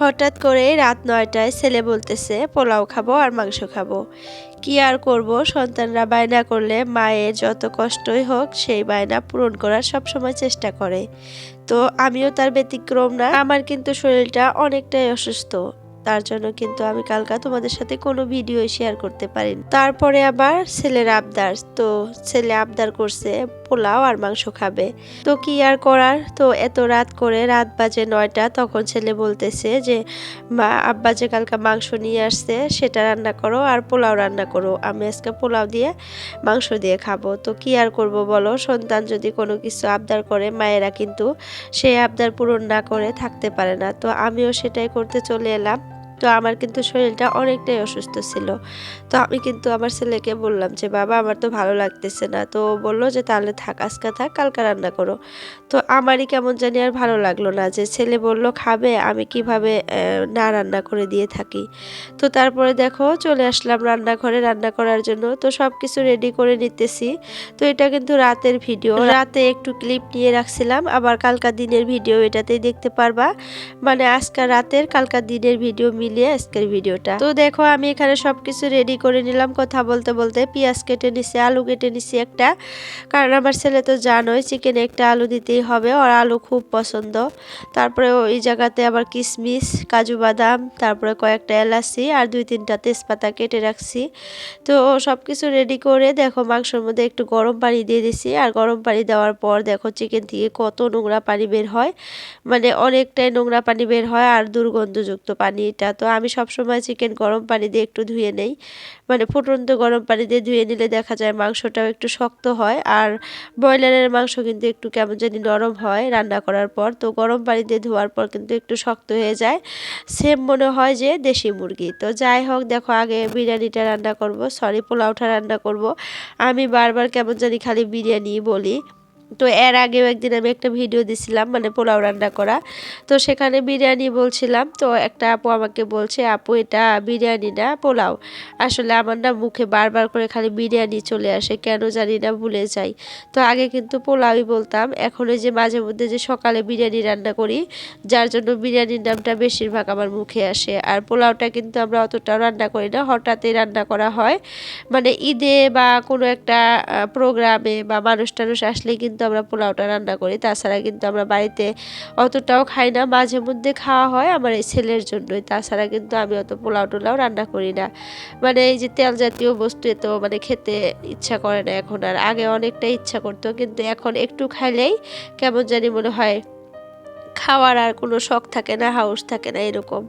হঠাৎ করে রাত নয়টায় ছেলে বলতেছে, পোলাও খাব আর মাংস খাব। কি আর করব? সন্তানরা বায়না করলে মায়ের যত কষ্টই হোক, সেই বায়না পূরণ করার সবসময় চেষ্টা করে। তো আমিও তার ব্যতিক্রম না, আমার কিন্তু শরীরটা অনেকটাই অসুস্থ। তার জন্য কিন্তু আমি কালকা তোমাদের সাথে কোনো ভিডিও শেয়ার করতে পারিনি। তারপরে আবার ছেলের আবদার, তো ছেলে আবদার করছে পোলাও আর মাংস খাবে। তো কি আর করার? তো এত রাত করে রাত বাজে নয়টা, তখন ছেলে বলতেছে যে, মা, আব্বা যে কালকা মাংস নিয়ে আসছে, সেটা রান্না করো আর পোলাও রান্না করো। আমি আজকে পোলাও দিয়ে মাংস দিয়ে খাব। তো কি আর করব বলো? সন্তান যদি কোনো কিছু আবদার করে, মায়েরা কিন্তু সেই আবদার পূরণ না করে থাকতে পারে না। তো আমিও সেটাই করতে চলে এলাম। তো আমার কিন্তু শরীরটা অনেকটাই অসুস্থ ছিল। তো আমি কিন্তু আমার ছেলেকে বললাম যে বাবা আমার তো ভালো লাগতেছে না। তো বলল যে তাহলে থাক আজকে থাক কালকে রান্না করো। তো আমারই কেমন জানি আর ভালো লাগল না যে ছেলে বলল খাবে আমি কীভাবে না রান্না করে দিয়ে থাকি? তো তারপরে দেখো চলে আসলাম রান্নাঘরে। রান্না করার জন্য তো সব কিছু রেডি করে নিতেছি। তো এটা কিন্তু রাতের ভিডিও রাতে একটু ক্লিপ নিয়ে রাখছিলাম। আবার কালকা দিনের ভিডিও এটাতেই দেখতে পারবা। মানে আজকাল রাতের কালকা দিনের ভিডিও মিলিয়ে আজকের ভিডিওটা। তো দেখো, আমি এখানে সবকিছু রেডি করে নিলাম। কথা বলতে বলতে পেঁয়াজ কেটে নিছি, আলু কেটে নিছি একটা। কারণ আমার ছেলে তো জানোই চিকেনে একটা আলু দিতেই হবে। ওর আলু খুব পছন্দ। তারপরে ওই জায়গাতে আবার কিশমিশ কাজু বাদাম, তারপরে কয়েকটা এলাচি আর দুই তিনটা তেজপাতা কেটে রাখছি। তো সব কিছু রেডি করে দেখো, মাংসের মধ্যে একটু গরম পানি দিয়ে দিছি। আর গরম পানি দেওয়ার পর দেখো চিকেন থেকে কত নোংরা পানি বের হয়। মানে অনেকটাই নোংরা পানি বের হয় আর দুর্গন্ধযুক্ত পানি এটা তো আমি সবসময় চিকেন গরম পানি দিয়ে একটু ধুয়ে নেই। মানে ফুটন্ত গরম পানি দিয়ে ধুয়ে নিলে দেখা যায় মাংসটাও একটু শক্ত হয় আর ব্রয়লারের মাংস কিন্তু একটু কেমন জানি নরম হয় রান্না করার পর। তো গরম পানি দিয়ে ধোয়ার পর কিন্তু একটু শক্ত হয়ে যায়। সেম মনে হয় যে দেশি মুরগি। তো যাই হোক, দেখো আগে বিরিয়ানিটা রান্না করব সরি পোলাওটা রান্না করব। আমি বারবার কেমন জানি খালি বিরিয়ানি বলি। তো এর আগেও একদিন আমি একটা ভিডিও দিছিলাম মানে পোলাও রান্না করা। তো সেখানে বিরিয়ানি বলছিলাম, তো একটা আপু আমাকে বলছে, আপু, এটা বিরিয়ানি না, পোলাও। আসলে আমার না মুখে বারবার করে খালি বিরিয়ানি চলে আসে, কেন জানি না, ভুলে যাই। তো আগে কিন্তু পোলাওই বলতাম, এখন যে মাঝে মধ্যে যে সকালে বিরিয়ানি রান্না করি, যার জন্য বিরিয়ানির নামটা বেশিরভাগ আমার মুখে আসে। আর পোলাওটা কিন্তু আমরা অতটাও রান্না করি না, হঠাৎই রান্না করা হয়। মানে ঈদে বা কোনো একটা প্রোগ্রামে বা মানুষ টানুষ আসলে কিন্তু আমরা পোলাওটা রান্না করি। তাছাড়া কিন্তু আমরা বাড়িতে অতটাও খাই না। মাঝে মধ্যে খাওয়া হয় আমার এই ছেলের জন্যই। তাছাড়া কিন্তু আমি অত পোলাও টোলাও রান্না করি না। মানে এই যে তেল জাতীয় বস্তু এত মানে খেতে ইচ্ছা করে না এখন। আর আগে অনেকটা ইচ্ছা করতো, কিন্তু এখন একটু খাইলেই কেমন জানি মনে হয় খাওয়ার আর কোনো শখ থাকে না, হাউস থাকে না, এরকম।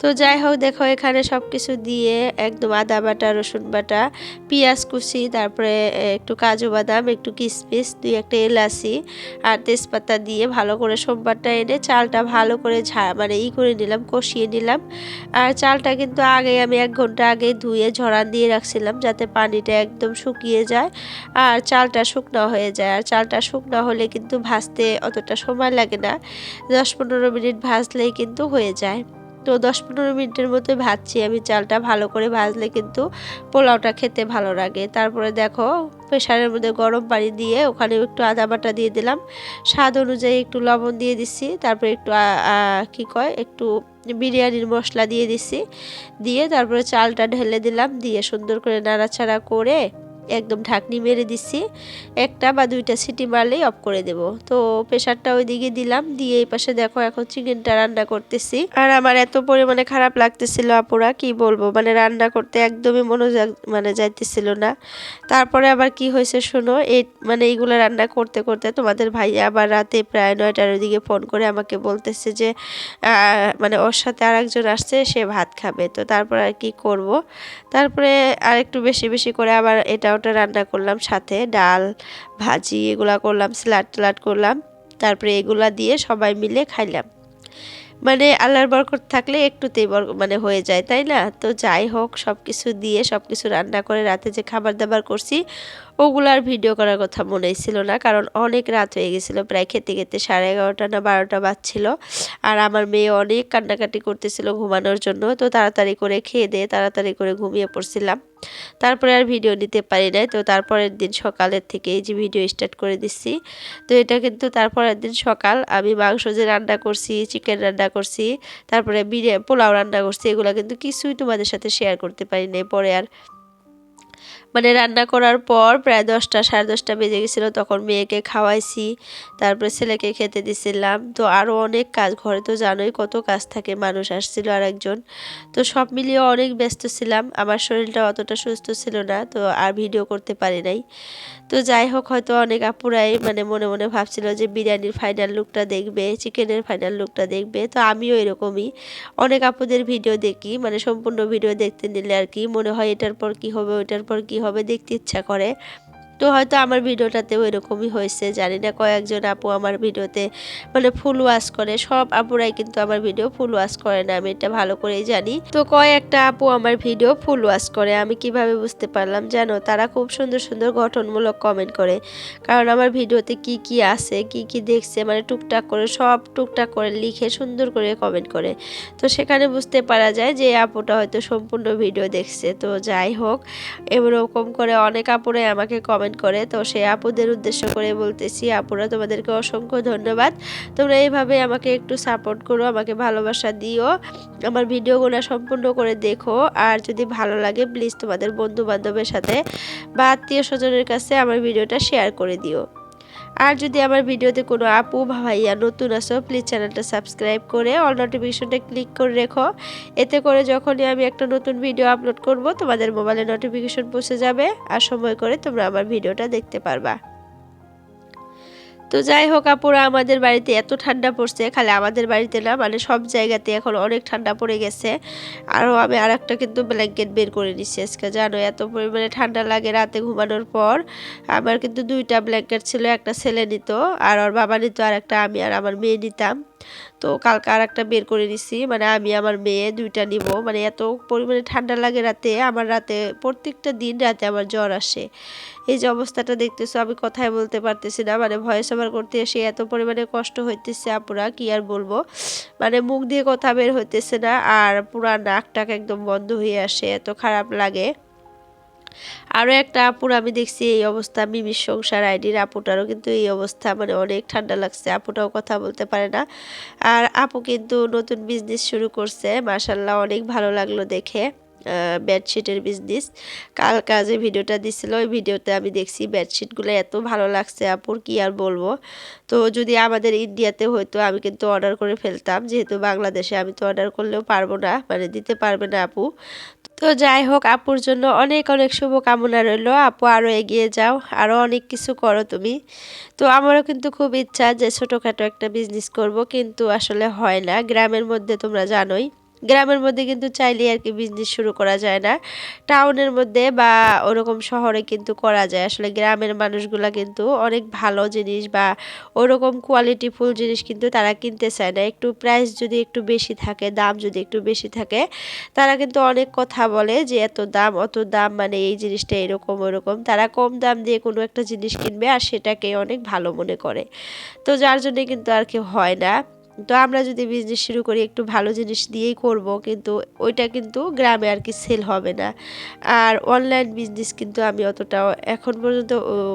তো যাই হোক, দেখো এখানে সব কিছু দিয়ে একদম আদা বাটা, রসুন বাটা, পেঁয়াজ কুচি, তারপরে একটু কাজু বাদাম, একটু কিশমিশ দুই একটা এলাচি আর তেজপাতা দিয়ে ভালো করে সোমবারটা এনে চালটা ভালো করে ঝা মানে ই করে নিলাম, কষিয়ে নিলাম। আর চালটা কিন্তু আগে আমি এক ঘণ্টা আগে ধুয়ে ঝরান দিয়ে রাখছিলাম যাতে পানিটা একদম শুকিয়ে যায় আর চালটা শুকনো হয়ে যায়। আর চালটা শুকনো হলে কিন্তু ভাজতে অতটা সময় লাগে না। দশ পনেরো মিনিট ভাজলেই কিন্তু হয়ে যায়। তো দশ পনেরো মিনিটের মতো ভাজছি, আমি চালটা ভালো করে ভাজলে কিন্তু পোলাওটা খেতে ভালো লাগে। তারপরে দেখো প্রেশারের মধ্যে গরম পানি দিয়ে ওখানে একটু আদা বাটা দিয়ে দিলাম। স্বাদ অনুযায়ী একটু লবণ দিয়ে দিচ্ছি, তারপরে একটু কী কয়, একটু বিরিয়ানির মশলা দিয়ে দিছি দিয়ে তারপরে চালটা ঢেলে দিলাম, দিয়ে সুন্দর করে নাড়াচাড়া করে একদম ঢাকনি মেরে দিচ্ছি একটা বা দুইটা সিটি মারলেই অফ করে দেব। তো প্রেশারটা ওইদিকে দিলাম, দিয়ে এই পাশে দেখো এখন চিকেনটা রান্না করতেছি। আর আমার এত পরিমাণে খারাপ লাগতেছিল আপুরা, কি বলব? মানে রান্না করতে একদমই মনোযোগ মানে যাইতেছিল না। তারপরে আবার কি হয়েছে শোনো, এই মানে এইগুলো রান্না করতে করতে তোমাদের ভাইয়া আবার রাতে প্রায় নয়টার ওইদিকে ফোন করে আমাকে বলতেছে যে মানে ওর সাথে আর একজন আসছে, সে ভাত খাবে। তো তারপর আর কি করব? তারপরে আর একটু বেশি বেশি করে আবার এটা ওটা রান্না করলাম সাথে ডাল, ভাজি এগুলা করলাম, স্যালাড ট্যালাড করলাম, তারপরে এগুলা দিয়ে সবাই মিলে খাইলাম। মানে আল্লাহর বরকত থাকলে একটুতেই বর মানে হয়ে যায়, তাই না? তো যাই হোক সব কিছু দিয়ে সব কিছু রান্না করে রাতে যে খাবার দাবার করছি ওগুলার ভিডিও করার কথা মনেই ছিল না, কারণ অনেক রাত হয়ে গেছিল, প্রায় খেতে খেতে সাড়ে এগারোটা না বারোটা বাজছিল। আর আমার মেয়ে অনেক কান্নাকাটি করতেছিল ঘুমানোর জন্য, তো তাড়াতাড়ি করে খেয়ে দিয়ে তাড়াতাড়ি করে ঘুমিয়ে পড়ছিলাম। তারপরে আর ভিডিও নিতে পারি নাই, তো তারপরের দিন সকালের থেকে এই যে ভিডিও স্টার্ট করে দিচ্ছি তো এটা কিন্তু তারপরের দিন সকাল, আমি মাংস যে রান্না করছি, চিকেন রান্না করছি, তারপরে বিরিয়ানি পোলাও রান্না করছি, এগুলো কিন্তু কিছুই তোমাদের সাথে শেয়ার করতে পারি নাই, পরে আর মানে রান্না করার পর প্রায় দশটা, সাড়ে দশটা বেজে গেছিল, তখন মেয়েকে খাওয়াইছি, তারপরে ছেলেকে খেতে দিছিলাম। তো আরও অনেক কাজ, ঘরে তো জানোই কত কাজ থাকে, মানুষ আসছিল আর একজন তো সব মিলিয়ে অনেক ব্যস্ত ছিলাম, আমার শরীরটা অতটা সুস্থ ছিল না, তো আর ভিডিও করতে পারি নাই। তো যাই হোক, হয়তো অনেক আপুরাই মানে মনে মনে ভাবছিল যে বিরিয়ানির ফাইনাল লুকটা দেখবে চিকেনের ফাইনাল লুকটা দেখবে, তো আমিও এরকমই। অনেক আপুদের ভিডিও দেখি মানে সম্পূর্ণ ভিডিও দেখতে নিলে আর কি, মনে হয় এটার পর কি হবে, ওইটার পর কি হবে দেখতে ইচ্ছা করে তো হয়তো আমার ভিডিওটাতেও এরকমই হয়েছে, জানি না কয়েকজন আপু আমার ভিডিওতে মানে ফুল ওয়াশ করে, সব আপুরাই কিন্তু আমার ভিডিও ফুল ওয়াশ করে না, আমি এটা ভালো করেই জানি। তো কয়েকটা আপু আমার ভিডিও ফুল ওয়াশ করে, আমি কীভাবে বুঝতে পারলাম জানো? তারা খুব সুন্দর সুন্দর গঠনমূলক কমেন্ট করে, কারণ আমার ভিডিওতে কি কি আছে, কি কি দেখছে মানে টুকটাক করে, সব টুকটাক করে লিখে সুন্দর করে কমেন্ট করে। তো সেখানে বুঝতে পারা যায় যে আপুটা হয়তো সম্পূর্ণ ভিডিও দেখছে, তো যাই হোক, এরকম করে অনেক আপুরাই আমাকে কমেন্ট কমেন্ট করে। তো সেই আপুদের উদ্দেশ্য করে বলতেছি, আপুরা, তোমাদেরকে অসংখ্য ধন্যবাদ। তোমরা এইভাবে আমাকে একটু সাপোর্ট করো, আমাকে ভালোবাসা দিও। আমার ভিডিওগুলো সম্পূর্ণ করে দেখো। আর যদি ভালো লাগে প্লিজ তোমাদের বন্ধু বান্ধবের সাথে বা আত্মীয় স্বজনের কাছে আমার ভিডিওটা শেয়ার করে দিও। আর যদি আমার ভিডিওতে কোনো আপু, ভাইয়া নতুন আসো প্লিজ চ্যানেলটা সাবস্ক্রাইব করে অল নোটিফিকেশনটা ক্লিক করে রেখো। এতে করে যখনই আমি একটা নতুন ভিডিও আপলোড করব, তোমাদের মোবাইলে নোটিফিকেশন পৌঁছে যাবে আর সময় করে তোমরা আমার ভিডিওটা দেখতে পারবা। তো যাই হোক আপুরা, আমাদের বাড়িতে এত ঠান্ডা পড়ছে, খালি আমাদের বাড়িতে না মানে সব জায়গাতে এখন অনেক ঠান্ডা পড়ে গেছে। আরও আমি আর একটা কিন্তু ব্ল্যাঙ্কেট বের করে নিচ্ছি আজকে, জানো, এত পরিমাণে ঠান্ডা লাগে রাতে ঘুমানোর পর। আমার কিন্তু দুইটা ব্ল্যাঙ্কেট ছিল, একটা ছেলে নিত, আর ওর বাবা নিত আর একটা আমি আর আমার মেয়ে নিতাম। তো কালকে আর একটা বের করে নিছি। মানে আমি, আমার মেয়ে দুইটা নিব। মানে এত পরিমাণে ঠান্ডা লাগে রাতে। আমার রাতে প্রত্যেকটা দিন রাতে আমার জ্বর আসে। এই যে অবস্থাটা দেখতেছো, আমি কথাই বলতে পারতেছি না। মানে ভয়েস ওভার করতে এসে এত পরিমাণে কষ্ট হইতেছে আপুরা, কি আর বলব? মানে মুখ দিয়ে কথা বের হইতেছে না। আর পুরা নাকটাক একদম বন্ধ হয়ে আসে। এত খারাপ লাগে। আরও একটা আপুর আমি দেখছি এই অবস্থা মিমির সংসার, আইডির আপুটারও কিন্তু এই অবস্থা মানে অনেক ঠান্ডা লাগছে, আপুটাও কথা বলতে পারে না। আর আপু কিন্তু নতুন বিজনেস শুরু করছে মাসাল্লাহ অনেক ভালো লাগল দেখে বেডশিটের বিজনেস কাল কাজে ভিডিওটা দিছিল, ওই ভিডিওতে আমি দেখছি বেডশিটগুলো এত ভালো লাগছে আপুর, কি আর বলব? তো যদি আমাদের ইন্ডিয়াতে হয়তো আমি কিন্তু অর্ডার করে ফেলতাম, যেহেতু বাংলাদেশে আমি তো অর্ডার করলেও পারব না মানে দিতে পারবে না আপু। তো যাই হোক, আপুর জন্য অনেক অনেক শুভকামনা রইল। আপু আরও এগিয়ে যাও আরও অনেক কিছু করো তুমি। তো আমারও কিন্তু খুব ইচ্ছা যে ছোটোখাটো একটা বিজনেস করব, কিন্তু আসলে হয় না। গ্রামের মধ্যে তোমরা জানোই। গ্রামের মধ্যে কিন্তু চাইলে আর কি বিজনেস শুরু করা যায় না। টাউনের মধ্যে বা ওরকম শহরে কিন্তু করা যায়। আসলে গ্রামের মানুষগুলা কিন্তু অনেক ভালো জিনিস বা ওরকম কোয়ালিটিফুল জিনিস কিন্তু তারা কিনতে চায় না। একটু প্রাইস যদি একটু বেশি থাকে, দাম যদি একটু বেশি থাকে, তারা কিন্তু অনেক কথা বলে যে এত দাম, অত দাম মানে এই জিনিসটা এরকম, ওরকম। তারা কম দাম দিয়ে কোনো একটা জিনিস কিনবে আর সেটাকে অনেক ভালো মনে করে। তো যার জন্যে কিন্তু আর কি হয় না। তো আমরা যদি বিজনেস শুরু করি, একটু ভালো জিনিস দিয়েই করব, কিন্তু ওইটা কিন্তু গ্রামে আর কি সেল হবে না। আর অনলাইন বিজনেস কিন্তু আমি অতটাও এখন পর্যন্ত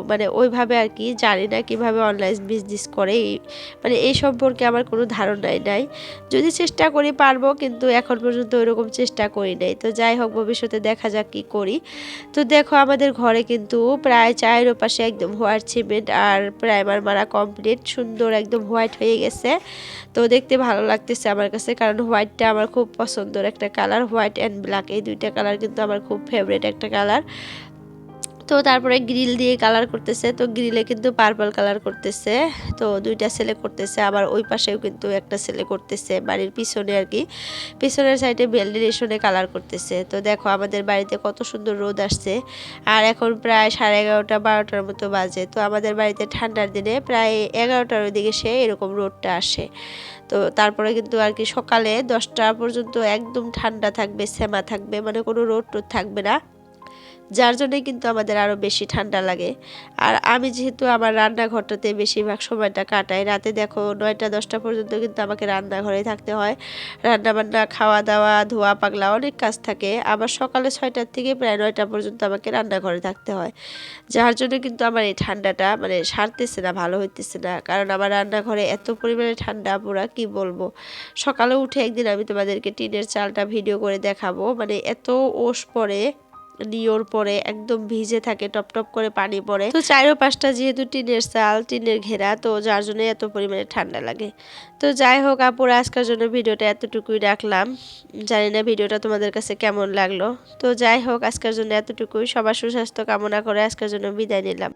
মানে ওইভাবে আর কি জানি না কীভাবে অনলাইন বিজনেস করে। মানে এই সম্পর্কে আমার কোনো ধারণাই নাই। যদি চেষ্টা করি পারব, কিন্তু এখন পর্যন্ত ওইরকম চেষ্টা করি নাই। তো যাই হোক, ভবিষ্যতে দেখা যাক কী করি। তো দেখো, আমাদের ঘরে কিন্তু প্রায় চায়ের ওপাশে একদম হোয়াইট সিমেন্ট আর প্রাইমার মারা কমপ্লিট সুন্দর একদম হোয়াইট হয়ে গেছে। তো দেখতে ভালো লাগতেছে আমার কাছে, কারণ হোয়াইটটা আমার খুব পছন্দের একটা কালার হোয়াইট অ্যান্ড ব্ল্যাক এই দুইটা কালার কিন্তু আমার খুব ফেভারেট একটা কালার তো তারপরে গ্রিল দিয়ে কালার করতেছে। তো গ্রিলে কিন্তু পার্পল কালার করতেছে। তো দুইটা ছেলে করতেছে, আবার ওই পাশেও কিন্তু একটা ছেলে করতেছে বাড়ির পিছনে আর কি। পিছনের সাইডে ভেন্টিলেশনে কালার করতেছে। তো দেখো আমাদের বাড়িতে কত সুন্দর রোদ আসছে। আর এখন প্রায় সাড়ে এগারোটা, বারোটার মতো বাজে। তো আমাদের বাড়িতে ঠান্ডার দিনে প্রায় এগারোটার দিকে সে এরকম রোদটা আসে। তো তারপরে কিন্তু আর কি সকালে দশটা পর্যন্ত একদম ঠান্ডা থাকবে সেমা থাকবে মানে কোনো রোদ টোদ থাকবে না। যার জন্য কিন্তু আমাদের আরও বেশি ঠান্ডা লাগে। আর আমি যেহেতু আমার রান্নাঘরটাতে বেশিরভাগ সময়টা কাটাই, রাতে দেখো নয়টা, দশটা পর্যন্ত কিন্তু আমাকে রান্নাঘরে থাকতে হয়। রান্না বান্না খাওয়া দাওয়া ধোয়া পাগলা অনেক কাজ থাকে। আবার সকালে ছয়টার থেকে প্রায় নয়টা পর্যন্ত আমাকে রান্নাঘরে থাকতে হয়। যার জন্য কিন্তু আমার এই ঠান্ডাটা মানে সারতেছে না, ভালো হইতেছে না। কারণ আমার রান্নাঘরে এত পরিমাণে ঠান্ডা, পুরা কি বলব? সকালে উঠে একদিন আমি তোমাদেরকে টিনের চালটা ভিডিও করে দেখাবো। মানে এত ওষ পড়ে। নিয়োর পরে একদম ভিজে থাকে, টপ টপ করে পানি পড়ে। তো চারোপাশটা যেহেতু টিনের চাল, টিনের ঘেরা, তো যার জন্য এত পরিমাণে ঠান্ডা লাগে। তো যাই হোক আপুরা আজকের জন্য ভিডিওটা এতটুকুই রাখলাম। জানি না ভিডিওটা তোমাদের কাছে কেমন লাগল। তো যাই হোক, আজকের জন্য এতটুকুই। সবার সুস্বাস্থ্য কামনা করে আজকের জন্য বিদায় নিলাম।